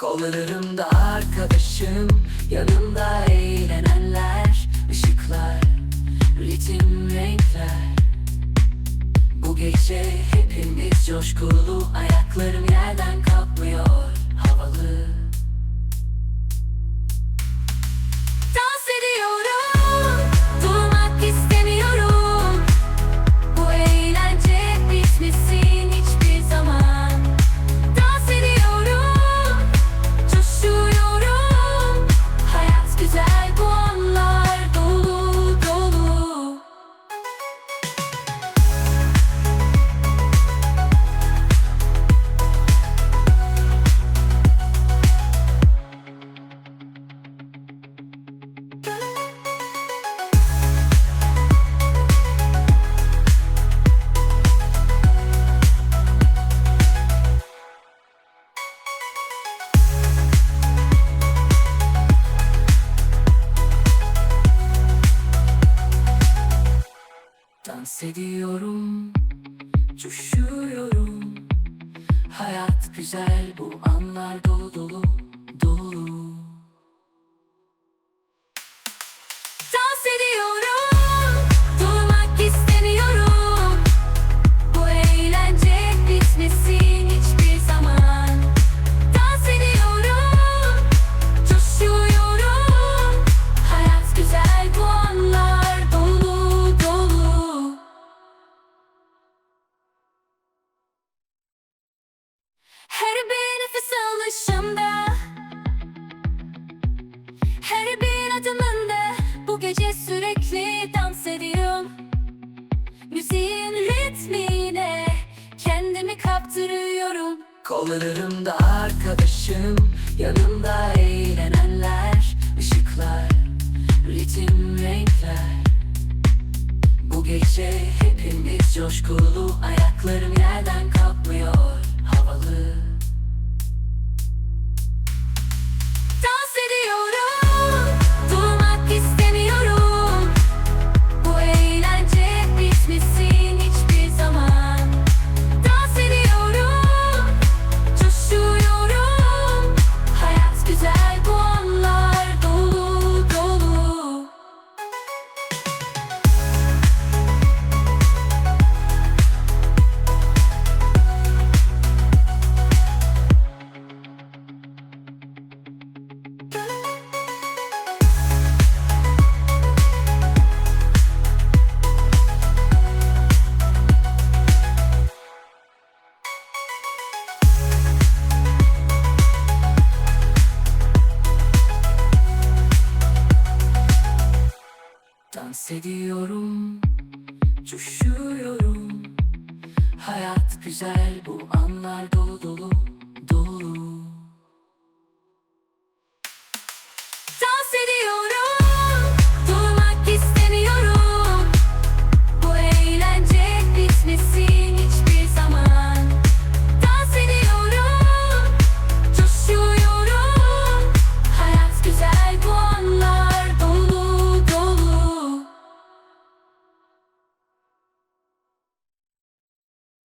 Kollarımda arkadaşım. Yanımda eğlenenler Işıklar, ritim, renkler. Bu gece hepimiz coşkulu Ayaklarım yerden kalkmıyor Dans ediyorum, coşuyorum. Hayat güzel, bu anlar dolu dolu, dolu Her bir nefes alışımda Her bir adımında Bu gece sürekli dans ediyorum. Müziğin ritmine Kendimi kaptırıyorum. Kollarımda arkadaşım Yanımda eğlenenler Işıklar, ritim, renkler. Bu gece hepimiz coşkulu Ayaklarım yerden kalkmıyor Dans ediyorum, coşuyorum. Hayat güzel bu anlar dolu dolu, dolu.